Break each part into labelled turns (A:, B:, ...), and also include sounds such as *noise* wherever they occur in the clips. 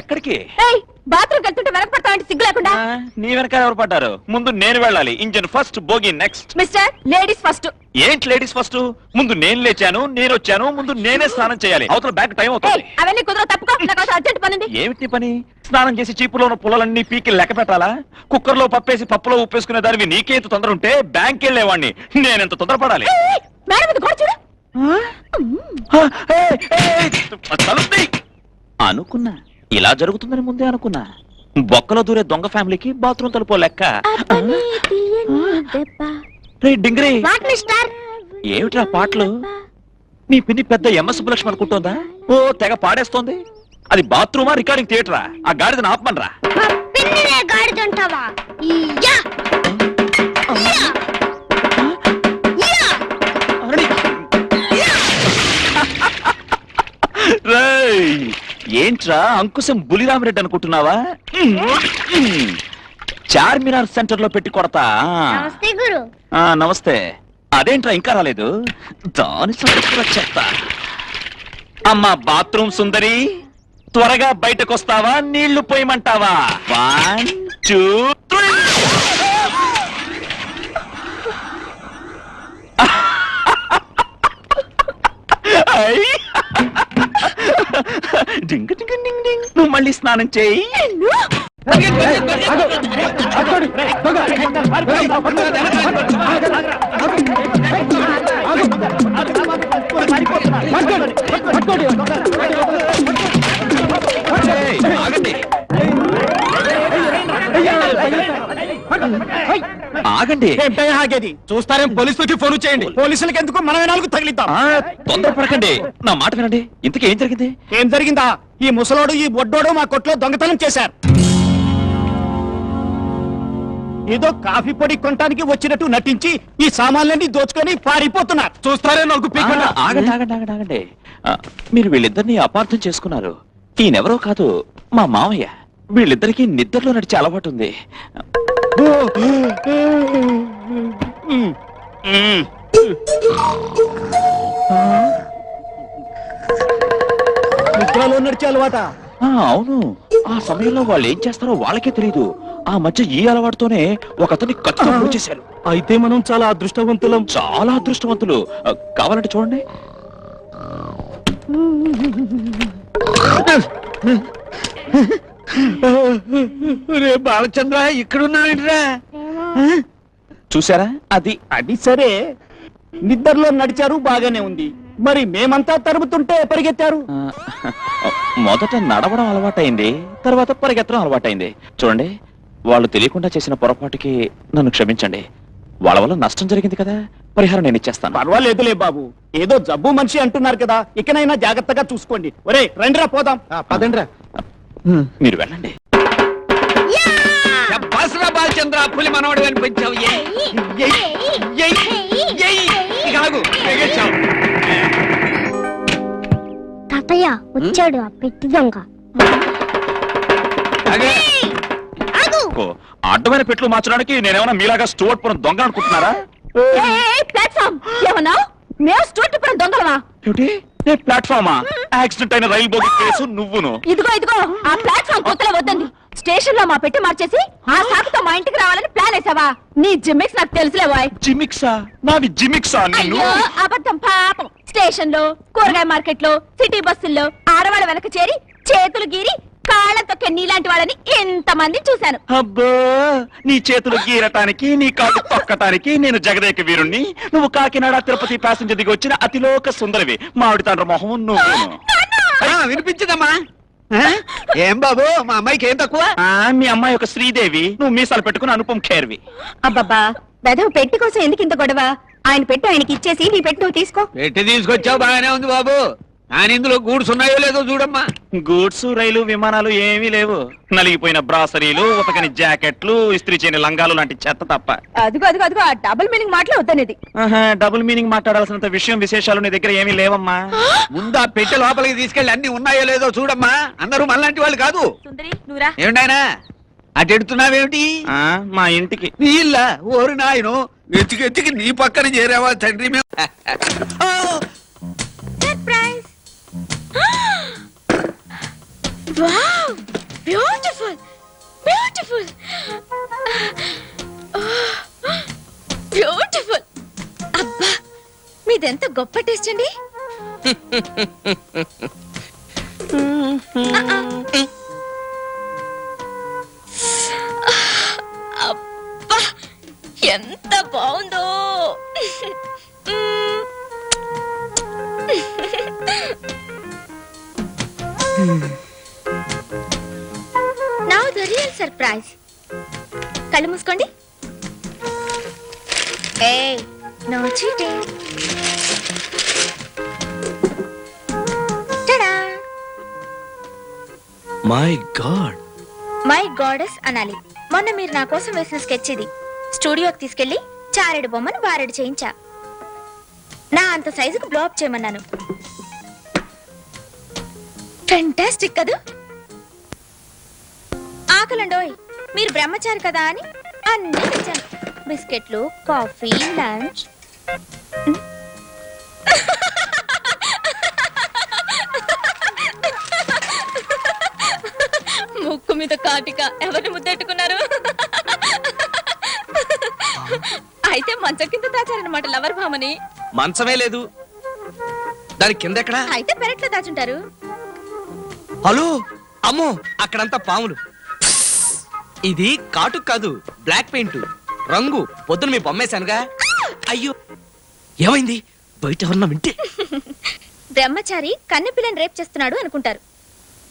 A: ఎక్కడికి?
B: బాత్రూమ్ వెళ్తుంటే వెనకపడతావంటే సిగ్గు లేకుండా?
A: నీ వెనక ఎవరు పడ్డారు? ముందు నేను వెళ్ళాలి. Engine first bogie next.
B: Mister ladies first.
A: ఏంటి లేడీస్ ఫస్ట్? ముందు నేను లేచాను నేను వచ్చాను ముందు నేనే స్నానం చేయాలి. అవతల బ్యాక్ టైం అవుతుంది.
B: అవన్నీ కుదరవు తప్పుకో. నాకు అర్జెంట్ పని
A: ఏమిటి పని? స్నానం చేసి చీపులో ఉన్న పుల్లలన్నీ పీకి లెక్క పెట్టాలా? కుక్కర్లో పప్పేసి పప్పులో ఉప్పేసుకునే దానివి నీకేంత తొందర ఉంటే బ్యాంక్ వెళ్ళేవాడిని నేనెంత తొందరపడాలి?
B: మేడం ఇది కూడా చూడు.
A: అనుకున్నా. ఇలా జరుగుతుందని ముందే అనుకున్నా. బొక్కలో దూరే దొంగ ఫ్యామిలీకి బాత్రూమ్ తలుపో లెక్క. రే డింగ్రీ. ఏమిట్రా పాటలు? నీ పిన్ని పెద్ద ఎంఎస్ సుబ్బలక్ష్మి అనుకుంటోందా? ఓ తెగ పాడేస్తోంది. అది బాత్రూమా రికార్డింగ్ థియేటరా? ఆ గాడిదని ఆపమనరా? ఏంట్రా అంకుశం బులిరామరెడ్డి అనుకుంటున్నావా? చార్మినార్ సెంటర్లో పెట్టి కొడతా.
B: నమస్తే గురు.
A: ఆ, నమస్తే. అదేంట్రా ఇంకా రాలేదు? దాని సంగతి అమ్మా బాత్రూమ్ సుందరి త్వరగా బయటకు వస్తావా నీళ్ళు పోయమంటావా? వన్ టూ డింగ్ డింగ్ డింగ్ డింగ్ నువ్వు మళ్ళీ స్నానం చేయి ఏయ్, ఆగండి.
C: ఏంటయ్యా ఆగేది? చూస్తారేం పోలీసులకి ఫోన్ చేయండి. పోలీసులకి ఎందుకు? మనమే నాలుగు తగిలిద్దాం.
A: తొందరపడకండి. నా మాట వినండి. ఇంతకీ ఏం జరిగింది?
C: ఏం జరిగిందా? ఈ ముసలోడు ఈ బొడ్డోడు మా కొట్లో దొంగతనం చేశారు. ఏదో కాఫీ పొడి కొనటానికి వచ్చినట్టు నటించి ఈ సామాన్లన్నీ దోచుకొని పారిపోతున్నారు. చూస్తారే నాకు
A: ఆగండి ఆగండి ఆగండి ఆగండి. ఆ, మీరు వీళ్ళిద్దరిని అపార్థం చేసుకున్నారు. ఈయనెవరో కాదు మా మామయ్య. వీళ్ళిద్దరికి నిద్రలో నడిచే అలవాటు ఉంది.
C: నిద్రలో నడిచే అలవాట.
A: అవును. ఆ సమయంలో వాళ్ళు ఏం చేస్తారో వాళ్ళకే తెలియదు ఆ మధ్య ఈ అలవాటుతోనే ఒక అతన్ని పొడి చేశారు
C: అయితే మనం చాలా అదృష్టవంతులం.
A: చాలా అదృష్టవంతులు. కావాలంటే చూడండి.
C: రే బాలచంద్ర ఇక్కడున్నావేంట్రా?
A: చూసారా అది
C: అది సరే. నిద్రలో నడిచారు బాగానే ఉంది. మరి మేమంతా తరుముతుంటే పరిగెత్తారు?
A: మొదట నడవడం అలవాటైంది తర్వాత పరిగెత్తడం అలవాటైంది. చూడండి వాళ్ళు తెలియకుండా చేసిన పొరపాటుకి నన్ను క్షమించండి. వాళ్ళ వల్ల నష్టం జరిగింది కదా పరిహారం నేను ఇచ్చేస్తాను.
C: పర్వాలేదులే బాబు. ఏదో జబ్బు మనిషి అంటున్నారు కదా ఇకనైనా జాగ్రత్తగా చూసుకోండి. ఒరే రండిరా పోదాం. పదండ్రా.
A: మీరు వెళ్ళండి.
D: బసరా బాలచంద్ర పులి మనవడు అనిపించావు
E: తాతయ్య వచ్చాడు ఆ పెట్టి దొంగ.
A: అడ్డమైన పెట్లు మార్చడానికి నేనేమన్నా మీలాగా స్టూవర్ట్ పురం దొంగ అనుకుంటున్నారా?
B: ప్లాట్ఫామ్. ఏమన్నా మేము స్టూట్ ఇప్పుడు దొంగలమా?
A: ఏమిటి? ఏ ప్లాట్ఫామా? యాక్సిడెంట్ అయిన రైలు బోగి కేసు నువ్వును.
B: ఇదిగో ఇదిగో ఆ ప్లాట్ఫామ్ కొత్తలో వద్దండి. స్టేషన్లో మా పెట్టి మార్చేసి ఆ సాకుతో మా ఇంటికి రావాలని ప్లాన్ వేసావా? నీ జిమ్మిక్స్ నాకు తెలుసులే బాయ్.
A: జిమిక్సా నావి జిమిక్సా నిన్ను?
B: అయ్యో అబద్ధం పాపం. స్టేషన్లో కూరగాయ మార్కెట్లో సిటీ బస్సుల్లో ఆడవాళ్ళ వెనక చేరి చేతులు గీరి కాళ్ళ తొక్కే నీలాంటి వాళ్ళని ఎంతమంది చూశాను.
A: అబ్బో నీ చేతులు గీరటానికి నీ కాళ్ళు తొక్కటానికి నేను జగదేక వీరుణ్ణి. నువ్వు కాకినాడ తిరుపతి ప్యాసింజర్ దిగి వచ్చిన అతిలోక సుందరవి. మామిడి తండ్రి మొహం నువ్వు.
D: వినిపించదమ్మా? ఏం బాబు మా అమ్మాయికి ఏం తక్కువ?
A: ఆ, మీ అమ్మాయి ఒక శ్రీదేవి. నువ్వు మీసాలు పెట్టుకుని అనుపం ఖేర్వి.
B: అబ్బబ్బా వెధవ పెట్టి కోసం ఎందుకు ఇంత గొడవ? ఆయన పెట్టి ఆయనకి ఇచ్చేసి నీ పెట్టి నువ్వు తీసుకో.
D: పెట్టి తీసుకొచ్చావు బాగానే ఉంది బాబు. కానీ ఇందులో గూడ్స్ ఉన్నాయో లేదో చూడమ్మా.
A: గూడ్స్ రైలు విమానాలు ఏమీ లేవు. నలిగిపోయిన బ్రాసరీలు ఉతకని జాకెట్లు ఇస్త్రీ చేయని లంగాలు లాంటి చెత్త తప్ప.
B: అదిగో అదిగో అదిగో ఆ డబుల్ మీనింగ్ మాటలు వద్దనేది.
A: డబుల్ మీనింగ్ మాట్లాడాల్సినంత విషయం విశేషాలు నీ దగ్గర ఏమీ లేవమ్మా.
D: ముందు ఆ పెట్టె లోపలికి తీసుకెళ్ళి అన్ని ఉన్నాయో లేదో చూడమ్మా. అందరూ మనలాంటి వాళ్ళు కాదు.
B: సుందరి నువ్వురా
D: ఏమిటాయనా అటు ఎడుతున్నావేమిటి?
A: ఆ, మా ఇంటికి.
D: నీ ఇల్ల ఓరి నాయను ఎత్తికి ఎత్తికి నీ పక్కన చేరావా తండ్రి మేము.
B: వావ్ బ్యూటిఫుల్ బ్యూటిఫుల్ బ్యూటిఫుల్ అబ్బా మీదెంత గొప్ప టేస్ట్ అండి? అబ్బా ఎంత బాగుందో. Real surprise. కళ్ళు మూసుకోండి. ఏ no cheating. Tada.
A: My God
B: my goddess అనాలి. మొన్న మీరు నా కోసం వేసిన స్కెచ్ ఇది. స్టూడియోకి తీసుకెళ్ళి చారెడు బొమ్మను బారెడు చేయించా. నా అంత సైజుకు బ్లో అప్ చేయమన్నాను. ఫెంటాస్టిక్ కదూ? ఆకలండోయ్. మీరు బ్రహ్మచారి కదా అని అన్ని తెచ్చాను. బిస్కెట్లు కాఫీ లంచ్. ముక్కు మీద కాటిక. ఎవరిని ముద్దెట్టుకున్నారు? అయితే మంచం కింద దాచారనమాట లవర్ భామని.
F: మంచమే లేదు. దాని కింద ఎక్కడా?
B: అయితే పెరట్లో దాచుంటారు.
F: హలో అమ్మో అక్కడంతా పాములు. ఇది కాటు కాదు బ్లాక్ పెయింట్ రంగు పొద్దున మీ బొమ్మేశానుగా. అయ్యో ఏమైంది? బయట ఎవరన్నా వింటే? *laughs*
B: బ్రహ్మచారి కన్నెపిల్లని రేప్ చేస్తున్నాడు అనుకుంటారు.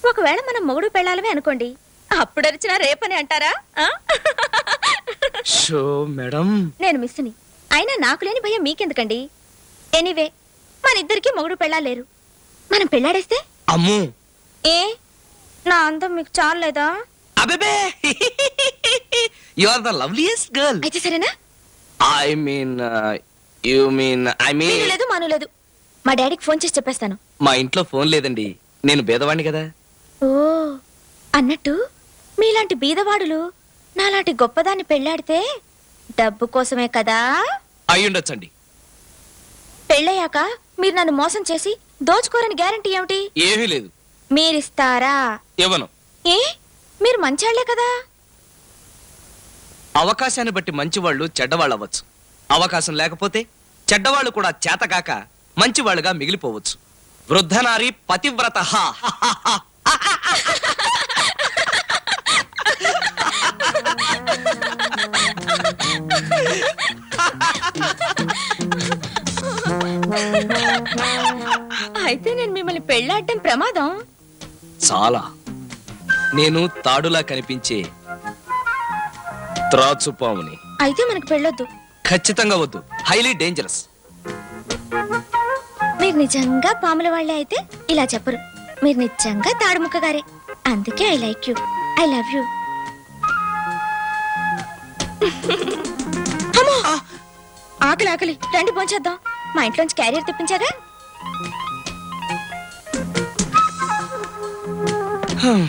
B: ఒకవేళ మనం మొగుడు పెళ్ళాలమే అనుకోండి అప్పుడు అరిచిన రేపని అంటారా? ఆ? *laughs*
F: Show madam.
B: నేను మిస్సుని. అయినా నాకు లేని భయం మీకెందుకండి? ఎనీవే మన ఇద్దరికి మొగుడు పెళ్ళాలేరు మనం పెళ్ళాడేస్తే?
F: అమ్మో.
B: ఏ? నా అందం మీకు చాలేదా
F: అబేబే you are the loveliest girl
B: అయితే సరేనా?
F: I mean you mean I mean
B: లేదు మాను లేదు మా డాడీకి ఫోన్ చేసి చెప్పేస్తాను.
F: మా ఇంట్లో ఫోన్ లేదండి. నేను బేదవాణ్ణి కదా.
B: ఓ అన్నట్టు మీలాంటి బీదవాడులు నాలాంటి గొప్పదాన్ని పెళ్ళాడితే డబ్బు కోసమే కదా?
F: అయ్యుండొచ్చండి.
B: పెళ్ళయ్యాక మీరు నన్ను మోసం చేసి దోచుకోరని గ్యారంటీ ఏమిటి?
F: ఏమీ లేదు.
B: మీరిస్తారా?
F: ఇవ్వను.
B: ఏ? మీరు మంచాళ్ళే కదా?
F: అవకాశాన్ని బట్టి మంచివాళ్ళు చెడ్డవాళ్ళు అవ్వచ్చు అవకాశం లేకపోతే చెడ్డవాళ్ళు కూడా చేతకాక మంచివాళ్ళుగా మిగిలిపోవచ్చు. వృద్ధనారి పతివ్రత.
B: అయితే నేను మిమ్మల్ని పెళ్ళాడడం ప్రమాదం?
F: చాలా. నేను తాడులా కనిపించే త్రాచుపాముని.
B: అయితే మనకు పెళ్ళొద్దు.
F: ఖచ్చితంగా వద్దు. హైలీ డేంజరస్
B: మీరు నిజంగా పాముల వాళ్ళే అయితే ఇలా చెప్పరు. మీరు నిజంగా తాడుముక్కగారే. అందుకే I like you I love you! ఆకలి ఆకలి. రండి పోంచేద్దాం మా ఇంట్లోంచి క్యారియర్ తెప్పించాగా
F: హ్మ్.